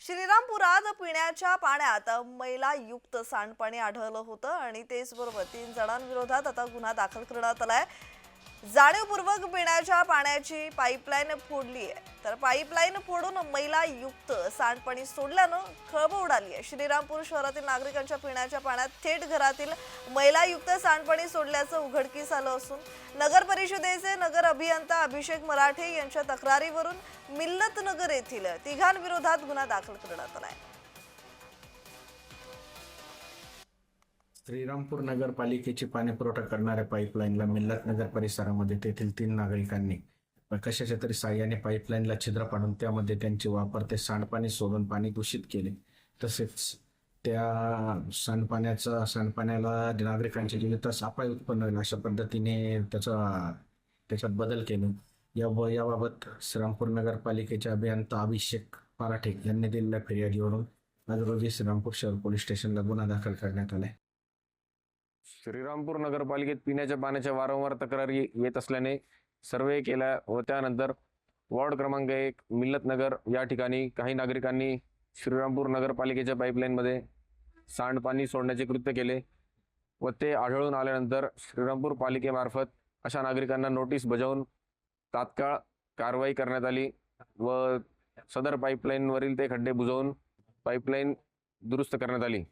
श्रीरामपुरात पिण्याच्या पाण्यात मैलायुक्त सांडपाणी आढळलं होतं आणि तेच बरोबर तीन जणांविरोधात आता गुन्हा दाखल करण्यात आलाय जाणीवपूर्वक पिण्याच्या पाण्याची पाईपलाईन फोडली आहे. तर पाईपलाईन फोडून मैलायुक्त सांडपाणी सोडल्यानं खळबळ उडाली आहे. श्रीरामपूर शहरातील नागरिकांच्या पिण्याच्या पाण्यात थेट घरातील मैलायुक्त सांडपाणी सोडल्याचं उघडकीस आलं असून नगर परिषदेचे नगर अभियंता अभिषेक मराठे यांच्या तक्रारीवरून मिल्लत नगर येथील तिघांविरोधात गुन्हा दाखल करण्यात आलाय श्रीरामपूर नगरपालिकेची पाणीपुरवठा करणाऱ्या पाईपलाईनला मिल्लत नगर परिसरामध्ये तेथील तीन नागरिकांनी कशाच्या तरी साह्याने पाईपलाईनला छिद्र पाडून त्यामध्ये त्यांचे वापरते सांडपाणी सोडून पाणी दूषित केले. तसेच त्या सांडपाण्याचा सांडपाण्याला नागरिकांच्या जीवितास अपाय उत्पन्न होईल अशा पद्धतीने त्याचा त्याच्यात बदल केले. या व याबाबत श्रीरामपूर नगरपालिकेच्या अभियंता अभिषेक पराठे यांनी दिलेल्या फिर्यादीवरून आज रोजी श्रीरामपूर शहर पोलीस स्टेशनला गुन्हा दाखल करण्यात आलाय. श्रीरामपूर नगरपालिकेत पिण्याच्या पाण्याच्या वारंवार तक्रारी येत असल्याने सर्वे केला व त्यानंतर वॉर्ड क्रमांक एक मिल्लत नगर या ठिकाणी काही नागरिकांनी श्रीरामपूर नगरपालिकेच्या पाईपलाईनमध्ये सांडपाणी सोडण्याचे कृत्य केले व ते आढळून आल्यानंतर श्रीरामपूर पालिकेमार्फत अशा नागरिकांना नोटीस बजावून तात्काळ कारवाई करण्यात आली व सदर पाईपलाईनवरील ते खड्डे बुजवून पाईपलाईन दुरुस्त करण्यात आली.